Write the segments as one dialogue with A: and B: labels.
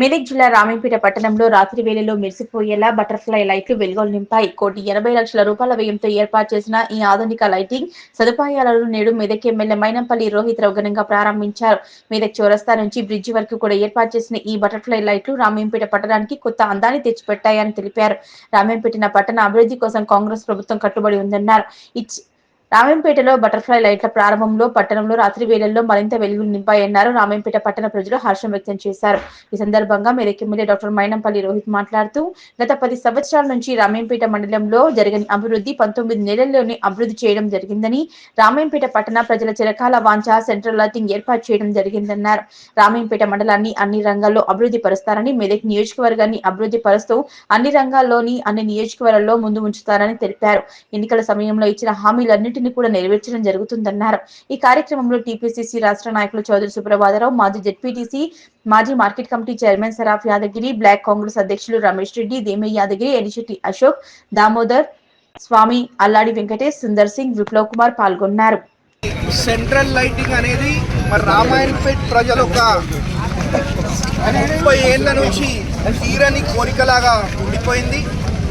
A: మెదక్ జిల్లా రామేపేట పట్టణంలో రాత్రి వేళలో మెరిసిపోయేలా బటర్ఫ్లై లైట్లు వెలుగులు నింపాయి. కోటి ఎనభై లక్షల రూపాయల వ్యయంతో ఏర్పాటు చేసిన ఈ ఆధునిక లైటింగ్ సదుపాయాలను నేడు మెదక్ ఎమ్మెల్యే మైనంపల్లి రోహిత్ రావు ఘనంగా ప్రారంభించారు. మెదక్ చౌరస్తా నుంచి బ్రిడ్జి వరకు కూడా ఏర్పాటు చేసిన ఈ బటర్ఫ్లై లైట్లు రామేంపేట పట్టణానికి కొత్త అందాన్ని తెచ్చిపెట్టాయని తెలిపారు. రామేంపేట పట్టణ అభివృద్ధి కోసం కాంగ్రెస్ ప్రభుత్వం కట్టుబడి ఉందన్నారు. రామంపేటలో బటర్ఫ్లై లైట్ల ప్రారంభంలో పట్టణంలో రాత్రి వేళల్లో మరింత వెలుగులు నింపాయన్నారు రామంపేట పట్టణ ప్రజలు హర్షం వ్యక్తం చేశారు. ఈ సందర్భంగా మేరకు ఎమ్మెల్యే డాక్టర్ మైనంపల్లి రోహిత్ మాట్లాడుతూ గత పది సంవత్సరాల నుంచి రామంపేట మండలంలో జరగని అభివృద్ధి పంతొమ్మిది నెలల్లోనే అభివృద్ధి చేయడం జరిగిందని రామంపేట పట్టణ ప్రజల చిరకాల వాంఛ సెంట్రల్ లైటింగ్ ఏర్పాటు చేయడం జరిగిందన్నారు. రామంపేట మండలాన్ని అన్ని రంగాల్లో అభివృద్ధి పరుస్తారని మెదక్ నియోజకవర్గాన్ని అభివృద్ధి పరుస్తూ అన్ని రంగాల్లోని అన్ని నియోజకవర్గాల్లో ముందు ఉంచుతారని తెలిపారు. ఎన్నికల సమయంలో ఇచ్చిన హామీలన్నింటినీ కూడా నెరవేర్చడం జరుగుతుందన్నారు. ఈ కార్యక్రమంలో టీపీసీసీ రాష్ట్ర నాయకులు చౌదరి సుప్రభాదరావు మాజీ జెడ్పీటీసీ మాజీ market committee chairman Saraf Yadagiri block Congress అధ్యక్షులు రమేష్ రెడ్డి దేమే యాదగిరి ఎనిశెట్టి అశోక్ దామోదర్ స్వామి అల్లాడి వెంకటేష్ సుందర్ సింగ్ విప్లవ్ కుమార్ పాల్గొన్నారు.
B: సెంట్రల్ లైటింగ్ అనేది మరి రామాయణపేట్ ప్రజలు ఒక ముప్పై ఏళ్ళ నుంచి తీరని కోరికలాగా ఉండిపోయింది.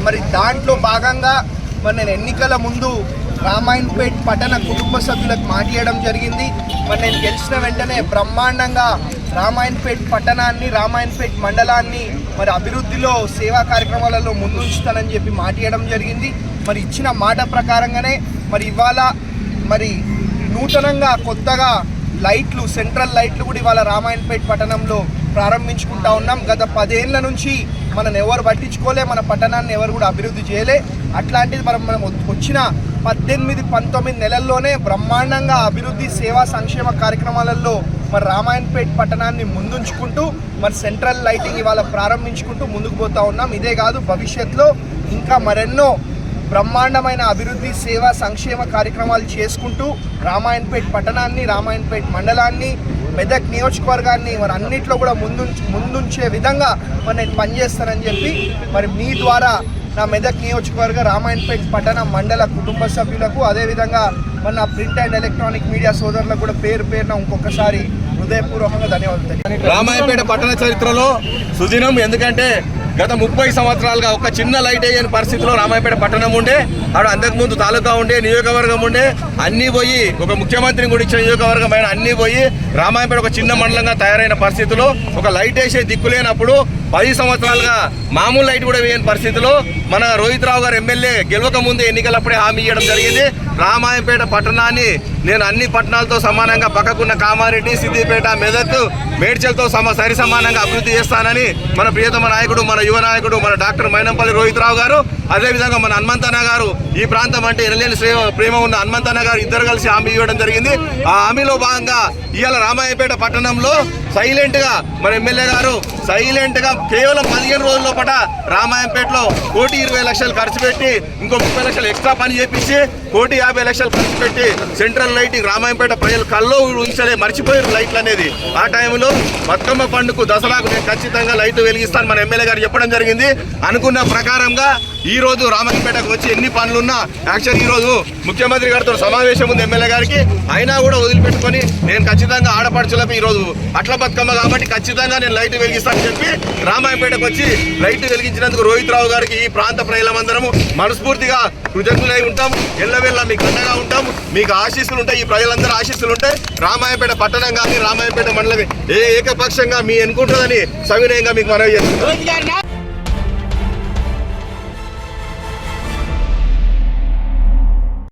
B: మరి దాంట్లో భాగంగా మరి నేను ఎన్నికల ముందు రామాయణపేట్ పట్టణ కుటుంబ సభ్యులకు మాట్లాడడం జరిగింది. మరి నేను గెలిచిన వెంటనే బ్రహ్మాండంగా రామాయణపేట్ పట్టణాన్ని రామాయణపేట్ మండలాన్ని మరి అభివృద్ధిలో సేవా కార్యక్రమాలలో ముందుంచుతానని చెప్పి మాట్లాడడం జరిగింది. మరి ఇచ్చిన మాట ప్రకారంగానే మరి ఇవాళ మరి నూతనంగా కొత్తగా లైట్లు సెంట్రల్ లైట్లు కూడా ఇవాళ రామాయణపేట పట్టణంలో ప్రారంభించుకుంటా ఉన్నాం. గత పదేళ్ళ నుంచి మనం ఎవరు పట్టించుకోలే మన పట్టణాన్ని ఎవరు కూడా అభివృద్ధి చేయలే. అట్లాంటిది మనం మనం వచ్చిన పద్దెనిమిది పంతొమ్మిది నెలల్లోనే బ్రహ్మాండంగా అభివృద్ధి సేవా సంక్షేమ కార్యక్రమాలలో మరి రామాయణపేట పట్టణాన్ని ముందుంచుకుంటూ మరి సెంట్రల్ లైటింగ్ ఇవాళ ప్రారంభించుకుంటూ ముందుకు పోతా ఉన్నాం. ఇదే కాదు భవిష్యత్తులో ఇంకా మరెన్నో బ్రహ్మాండమైన అభివృద్ధి సేవా సంక్షేమ కార్యక్రమాలు చేసుకుంటూ రామాయణపేట్ పట్టణాన్ని రామాయణపేట్ మండలాన్ని మెదక్ నియోజకవర్గాన్ని మరి అన్నింటిలో కూడా ముందు ముందుంచే విధంగా మరి నేను పనిచేస్తానని చెప్పి మరి మీ ద్వారా నా మెదక్ నియోజకవర్గ రామాయణపేట్ పట్టణ మండల కుటుంబ సభ్యులకు అదేవిధంగా మన ప్రింట్ అండ్ ఎలక్ట్రానిక్ మీడియా సోదరులకు కూడా పేరు పేరున ఇంకొకసారి హృదయపూర్వకంగా ధన్యవాదాలు రామాయణపేట
C: రామాయపేట పట్టణ చరిత్రలో సుదినం ఎందుకంటే గత ముప్పై సంవత్సరాలుగా ఒక చిన్న లైట్ వేయని పరిస్థితిలో రామాయపేట పట్టణం ఉండే ఆడ అంతకుముందు తాలూకా ఉండే నియోజకవర్గం ఉండే అన్నీ పోయి ఒక ముఖ్యమంత్రిని కూడా ఇచ్చిన నియోజకవర్గం అయిన అన్నీ పోయి రామాయపేట ఒక చిన్న మండలంగా తయారైన పరిస్థితిలో ఒక లైట్ వేసే దిక్కులేనప్పుడు పది సంవత్సరాలుగా మామూలు లైట్ కూడా వేయని పరిస్థితిలో మన రోహిత్ రావు గారు ఎమ్మెల్యే గెలవక ముందు ఎన్నికలప్పుడే హామీ ఇవ్వడం జరిగింది. రామాయపేట పట్టణాన్ని నేను అన్ని పట్టణాలతో సమానంగా పక్కకున్న కామారెడ్డి సిద్దిపేట మెదక్ మేడ్చల్తో సమ సరి సమానంగా అభివృద్ధి చేస్తానని మన ప్రియతమ నాయకుడు మన యువ నాయకుడు మన డాక్టర్ మైనంపల్లి రోహిత్ రావు గారు అదేవిధంగా మన హనుమంతన్న గారు ఈ ప్రాంతం అంటే ఎనలేని శ్రీ ప్రేమ ఉన్న హనుమంతన్న గారు ఇద్దరు కలిసి హామీ ఇవ్వడం జరిగింది. ఆ హామీలో భాగంగా ఇవాళ రామాయపేట పట్టణంలో సైలెంట్గా మన ఎమ్మెల్యే గారు సైలెంట్గా కేవలం పదిహేను రోజుల పాట రామాయంపేటలో కోటి ఇరవై లక్షలు ఖర్చు పెట్టి ఇంకో ముప్పై లక్షలు ఎక్స్ట్రా పని చేపించి కోటి యాభై లక్షలు ఖర్చు పెట్టి సెంట్రల్ లైటింగ్ రామాయంపేట ప్రజలు కల్లో ఉంచలే మర్చిపోయారు లైట్లు అనేది. ఆ టైంలో బతుకమ్మ పండుగ దసరాకు నేను ఖచ్చితంగా లైట్లు వెలిగిస్తాను మన ఎమ్మెల్యే గారు చెప్పడం జరిగింది. అనుకున్న ప్రకారంగా ఈ రోజు రామాయంపేటకు వచ్చి ఎన్ని పనులున్నా యాక్చువల్ ఈ రోజు ముఖ్యమంత్రి గారితో సమావేశం ఉంది ఎమ్మెల్యే గారికి. అయినా కూడా వదిలిపెట్టుకొని నేను ఖచ్చితంగా ఆడపడుచులకు ఈరోజు అట్ల బతుకమ్మ కాబట్టి ఖచ్చితంగా నేను లైట్ వెలిగిస్తానని చెప్పి రామాయపేటకు వచ్చి లైట్ వెలిగించినందుకు రోహిత్ రావు గారికి ఈ ప్రాంత ప్రజలమందరము మనస్ఫూర్తిగా కృతజ్ఞులై ఉంటాం. ఎల్లవెల్ల మీకు అండగా ఉంటాం. మీకు ఆశీస్సులు ఉంటాయి. ఈ ప్రజలందరూ ఆశీస్సులు ఉంటాయి. రామాయపేట పట్టణం కానీ రామాయపేట మండలం ఏ ఏకపక్షంగా మీ ఎన్నుకుంటుందని సవినయంగా మీకు మనవి చేస్తున్నాం